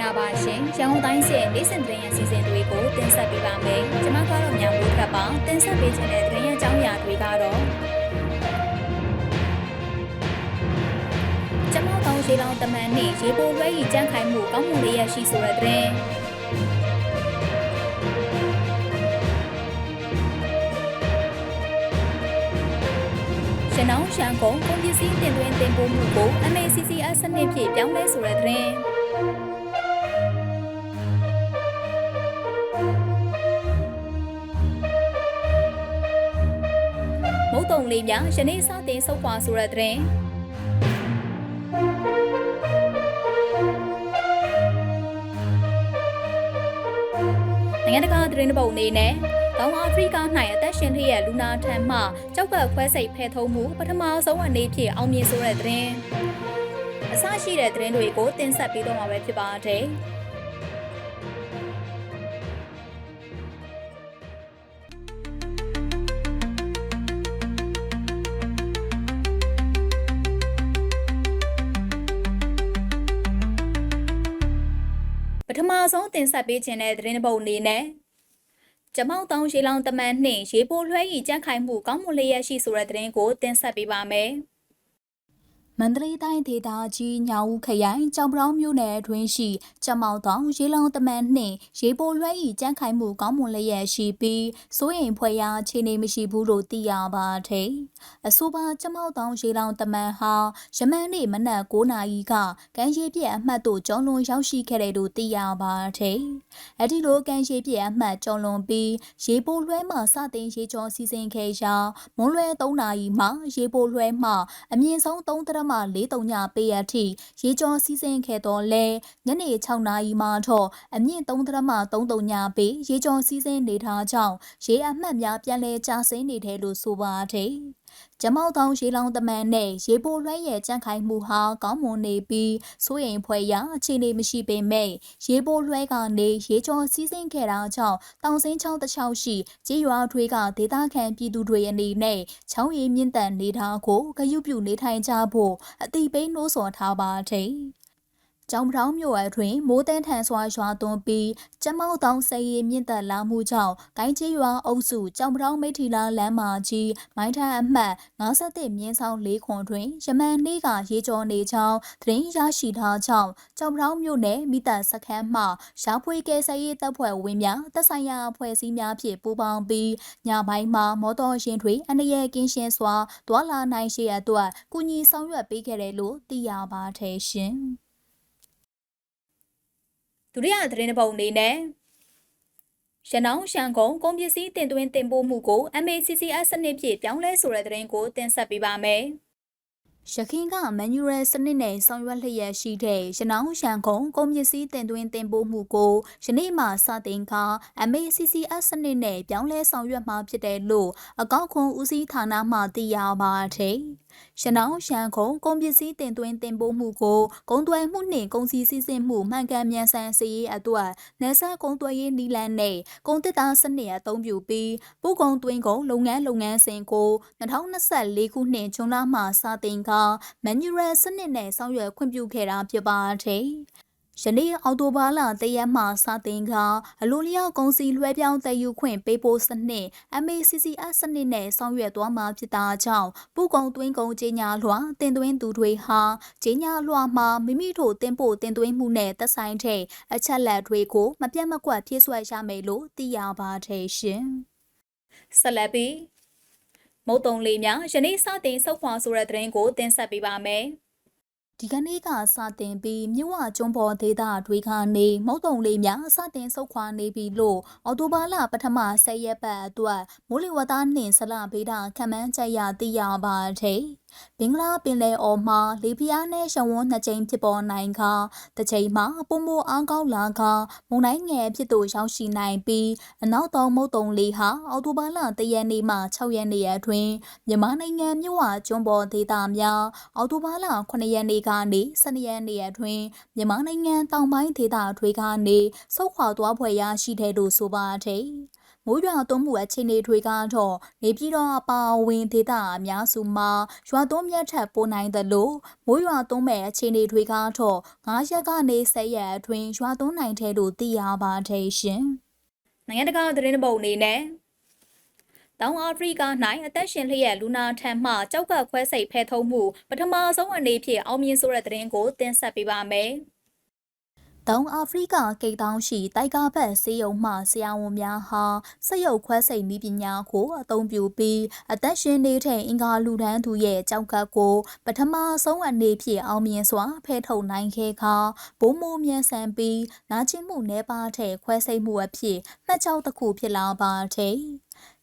္ဂလာပါရှင်။ရန်ကုန်တိုင်းရဲ့နေ့စဉ်သတင်းရစီစဉ်တွေကိုတင်ဆက်ပေးပါမယ်။ကျွန်မကတော့ညမိုးထပ်ပါတင်ဆက်ပေးခြင်းတဲ့သတင်းရအကြောင်းအရာတွေကတော့ကျမောက်တောင်ရေလောင်တမန်နှင့်ရေပိုလွှဲရီကြန့်ခိုင်မှုကောင်းမွန်လေးရရှိဆိုတဲ့သတင်းရနောင်းရှန်ကုန်ကုန်ပစ္စည်းတင်သွင်းတင်ပို့မှုကို MACCS စနစ်ဖြင့်ပြောင်းလဲဆိုတဲ့သတင်း မုတ်တုံလေးများယနေ့စတင်ဆုတ်ခွာဆိုတဲ့တဲ့နိုင်ငံတကာသတင်းပုံအနေနဲ့တောင်အာဖရိက၌အသက်ရှင်လျက်လူနာထံမှကြောက်ကခွဲစိတ်ဖဲထုံးမှုပထမဆုံးအနေဖြင့်အောင်မြင်ဆိုတဲ့တဲ့အစရှိတဲ့သတင်းတွေကိုတင်ဆက်ပေးတော့မှာပဲဖြစ်ပါတယ်။ မဆုံးတင်ဆက်ပေးခြင်းတဲ့သတင်းတစ်ပုဒ်အနေနဲ့ကျမောက်တောင်ရေလောင်တမန်နှင့်ရေပိုလွှဲရီကြန့်ခိုင်မှုကောင်းမွန်လျက်ရှိဆိုတဲ့သတင်းကိုတင်ဆက်ပေးပါမယ်။ မန္တလေးတိုင်းဒေသကြီးညောင်ဦးခရိုင်ကြောင်ပြောင်းမြို့နယ်အတွင်းရှိကျမောက်တောင်ရေလောင်တမန်နှင့်ရေပိုလွှဲရီကြန့်ခိုင်မှုကောင်းမွန်လျက်ရှိပြီးစိုးရင်ဖွဲ့ရာအခြေအနေမရှိဘူးလို့သိရပါတယ်။အဆိုပါကျမောက်တောင်ရေလောင်တမန်ဟာယမန်နေ့မနက်9နာရီကကမ်းခြေပြည့်အမှတ်သို့ကျော်လွန်ရောက်ရှိခဲ့တယ်လို့သိရပါတယ်။အဲဒီလိုကမ်းခြေပြည့်အမှတ်ကျော်လွန်ပြီးရေပိုလွှဲမှစတင်ရေကျော်စီစဉ်ခဲ့ရာမွန်းလွဲ3နာရီမှရေပိုလွှဲမှအမြင့်ဆုံး3တရမ4တုံညပေးရထိရေကျော်စီစဉ်ခဲ့တော့လဲညနေ6နာရီမှတော့အမြင့်3တရမ3တုံညပေးရေကျော်စီစဉ်နေထားကြောင်းရေအမှတ်များပြန်လဲကျဆင်းနေတယ်လို့ဆိုပါတယ်။ ကျမောက်တောင်ရေလောင်တမန်နဲ့ရေပိုလွှဲရဲ့ကြန့်ခိုင်မှုဟာကောင်းမွန်နေပြီးစိုးရိမ်ဖွယ်ရာအခြေအနေမရှိပေမဲ့ရေပိုလွှဲကနေရေကျော်စီးဆင်းခဲ့တာကြောင့်တောင်စင်းချောင်းတစ်ချောင်းရှိကြေးရွာထွေးကဒေသခံပြည်သူတွေအနေနဲ့ချောင်းရည်မြင့်တန်နေတာကိုဂရုပြုနေထိုင်ကြဖို့အတိပေးနှိုးဆော်ထားပါတယ်။ ကျောင်းပြောင်းမြို့အတွင်းမိုးတန်းထန်စွာရွာသွန်းပြီးကျမောက်တောင်ဆည်ရည်မြင့်တက်လာမှုကြောင့်ကိုင်းကြီးရွာအုပ်စုကျောင်းပြောင်းမိထီလာလမ်းမကြီးမိုင်းထန်အမှတ်57မြင်းဆောင်၄ခွန်တွင်ယမန်နေ့ကရေကျော်နေကြောင်းသတင်းရရှိထားကြောင်းကျောင်းပြောင်းမြို့နယ်မိသက်စခန်းမှရှားဖွေကဲဆရေးတပ်ဖွဲ့ဝင်များတပ်ဆိုင်ရာအဖွဲ့အစည်းများဖြင့်ပူးပေါင်းပြီးညပိုင်းမှာမော်တော်ယာဉ်တွေအန္တရာယ်ကင်းရှင်းစွာတွာလာနိုင်ရှိရအတွက်ကုညီဆောင်ရွက်ပေးခဲ့တယ်လို့သိရပါတယ်ရှင်။ ဒုတိယသတင်းပုံအနေနဲ့ရနောင်းရှန်ကုန်ကုန်ပစ္စည်းတင်သွင်းတင်ပို့မှုကို MACCS စနစ်ဖြင့်ပြောင်းလဲဆိုတဲ့သတင်းကိုတင်ဆက်ပေးပါမယ်။ ရခိုင်ကမန်နျူရယ်စနစ်နဲ့ဆောင်ရွက်လျက်ရှိတဲ့ရနောင်းရှန်ကုန်ကုန်ပစ္စည်းတင်သွင်းတင်ပို့မှုကိုယနေ့မှစတင်က MACCS စနစ်နဲ့ပြောင်းလဲဆောင်ရွက်မှာဖြစ်တယ်လို့အကောက်ခွန်ဦးစီးဌာနမှသိရပါတယ်။ရနောင်းရှန်ခုံကုန်ပစ္စည်းတင်သွင်းတင်ပို့မှုကိုကုန်သွယ်မှုနှင့်ကုန်စည်စည်းစိမ်မှုမှန်ကန်မြန်ဆန်စေရေးအတွက်နယ်စပ်ကုန်သွယ်ရေးနည်းလမ်းနဲ့ကုန်တစ်သားစနစ်အသုံးပြုပြီးပို့ကုန်သွင်းကုန်လုပ်ငန်းလုပ်ငန်းစဉ်ကို2024ခုနှစ်ဇွန်လမှစတင်ကမန်နျူရယ်စနစ်နဲ့ဆောင်ရွက်ခွင့်ပြုခဲ့တာဖြစ်ပါတယ်။ယနေ့အော်တိုဘာလတရက်မှစတင်ကအလိုလျောက်ကုန်စည်လွှဲပြောင်းတည်ယူခွင့်ပေးဖို့စနစ် MACCS စနစ်နဲ့ဆောင်ရွက်သွားမှာဖြစ်တာကြောင့်ပုကုံသွင်းကုန်ကြီးညာလွှာတင်သွင်းသူတွေဟာကြီးညာလွှာမှာမိမိတို့တင်ပို့တင်သွင်းမှုနဲ့သက်ဆိုင်တဲ့အချက်လက်တွေကိုမပြတ်မကွက်ဖြည့်ဆွက်ရမယ်လို့သိရပါတယ်ရှင်။ဆက်လက်ပြီး မုတ်တုံလေးများယနေ့စတင်ဆုတ်ခွာဆိုတဲ့သတင်းကိုတင်ဆက်ပေးပါမယ်။ဒီကနေ့ကစတင်ပြီးမြို့ဝကျွန်းပေါ်ဒေသတွေကနေမုတ်တုံလေးများစတင်ဆုတ်ခွာနေပြီလို့အော်တိုဘာလပထမ10ရက်ပတ်အတွက်မိုးလေဝသနှင့်ဆလဗေဒခန့်မှန်းချက်ရသိရပါတယ်။ဘင်္ဂလားပင်လယ်အော်မှာလေပြင်းနဲ့ရှဝန်းနှစ်ကြိမ်ဖြစ်ပေါ်နိုင်ခါတစ်ကြိမ်မှာပုံမအားကောင်းလာခါမုန်တိုင်းငယ်ဖြစ်သို့ရောက်ရှိနိုင်ပြီးအနောက်တောင်မုတ်တုံလေဟာအော်တိုဘာလ၁ရက်နေ့မှ6ရက်နေ့အတွင်းမြန်မာနိုင်ငံမြို့ဝကျွန်းပေါ်ဒေသများအော်တိုဘာလ9ရက်နေ့ကနေ12ရက်နေ့အတွင်းမြန်မာနိုင်ငံတောင်ပိုင်းဒေသတွေကနေဆုတ်ခွာသွားဖွယ်ရရှိတဲ့လို့ဆိုပါတယ်။ မိုးရွာသွန်းမှုအခြေအနေတွေကတော့နေပြည်တော်အပါအဝင်ဒေသအများစုမှာရွာသွန်းမြတ်ထက်ပိုနိုင်သလိုမိုးရွာသွန်းမဲ့အခြေအနေတွေကတော့9ရက်ကနေ10ရက်အတွင်းရွာသွန်းနိုင်တယ်လို့သိရပါတယ်ရှင်။နိုင်ငံတကာသတင်းပုံအနေနဲ့တောင်အာဖရိက၌အသက်ရှင်လျက်လူနာထံမှကြောက်ကခွဲစိတ်ဖဲထုံးမှုပထမဆုံးအနေဖြင့်အောင်မြင်ဆိုတဲ့သတင်းကိုတင်ဆက်ပေးပါမယ်။ တောင်အာဖရိကကိတ်တောင်းရှိတိုက်ကဘက်စေယုံမှဆရာဝန်များဟာစက်ရုပ်ခွဲစိတ်နည်းပညာကိုအသုံးပြုပြီးအသက်ရှင်နေတဲ့အင်္ဂါလူဒန်းသူရဲ့ကြောက်ကပ်ကိုပထမဆုံးအနေဖြင့်အောင်မြင်စွာဖဲထုတ်နိုင်ခဲ့ခါဘုံမိုးမြန်ဆန်ပြီးနာကျင်မှုနှဲပါတဲ့ခွဲစိတ်မှုအဖြစ်မှတ်ကြောက်တစ်ခုဖြစ်လာပါတ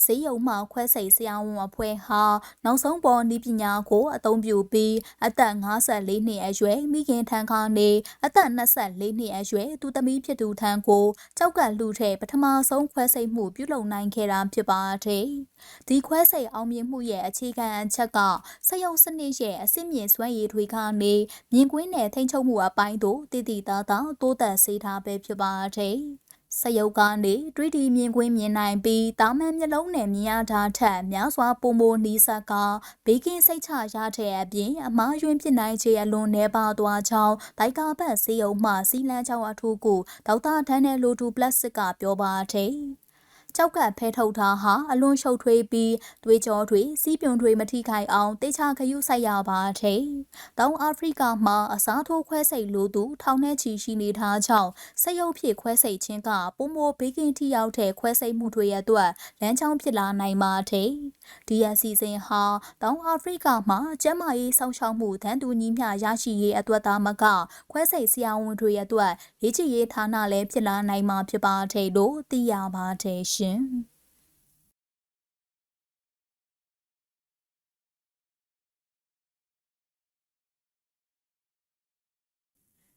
ယ်။ဆေးရုံမှခွဲစိတ်ဆရာဝန်အဖွဲ့ဟာနောက်ဆုံးပေါ်နည်းပညာကိုအသုံးပြုပြီးအသက်54နှစ်အရွယ်မိခင်ထံကနေအသက်24နှစ်အရွယ်သူသမီးဖြစ်သူထံကိုကြောက်ကလှူတဲ့ပထမဆုံးခွဲစိတ်မှုပြုလုပ်နိုင်ခဲ့တာဖြစ်ပါတယ်။ဒီခွဲစိတ်အောင်မြင်မှုရဲ့အခြေခံအချက်ကစက်ရုံစနစ်ရဲ့အစစ်မြင့်စွမ်းရည်တွေကနေမြင်ကွင်းနဲ့ထိန်းချုပ်မှုအပိုင်းတို့တည်တည်သားသားတိုးတက်စေထားပဲဖြစ်ပါတယ်။ စရုပ်ကနေတွေ့တီမြင်ကွင်းမြင်နိုင်ပြီးတာမန်မျက်လုံးနဲ့မြင်ရတာထက်များစွာပုံမိုနီးဆက်ကဘေးကင်းစိတ်ချရတဲ့အပြင်အမားယွင်းဖြစ်နိုင်ခြေအလွန်နှဲပါသွားကြောင်းဒိုက်ကာဘတ်စေယုံမှစီလန်းချောင်းအထူးကိုဒေါက်တာဒန်နယ်လိုတူပလတ်စစ်ကပြောပါတယ်။ ကြောက်ကဖဲထုတ်တာဟာအလွန်ရှုပ်ထွေးပြီးသွေးကြောတွေစီးပြုံတွေမထိခိုက်အောင်တေချာခရုဆိုင်ရပါတယ်။တောင်အာဖရိကမှာအစားထိုးခွဲစိတ်လိုသူထောင်ထဲချီရှိနေထားကြောင်းစက်ရုပ်ဖြစ်ခွဲစိတ်ခြင်းကပုံမိုဘေးကင်းထိရောက်တဲ့ခွဲစိတ်မှုတွေရဲ့အတွက်လမ်းကြောင်းဖြစ်လာနိုင်ပါတယ်။ ဒီအစီအစဉ်ဟာတောင်အာဖရိကမှာကျန်းမာရေးစောင့်ရှောက်မှုတန်းတူညီမျှရရှိရေးအတွက်သားမကခွဲစိတ်ဆရာဝန်တွေရဲ့အတွက်ရေးချရေးဌာနလည်းဖြစ်လာနိုင်မှာဖြစ်ပါတယ်လို့သိရပါတယ်။ရှင်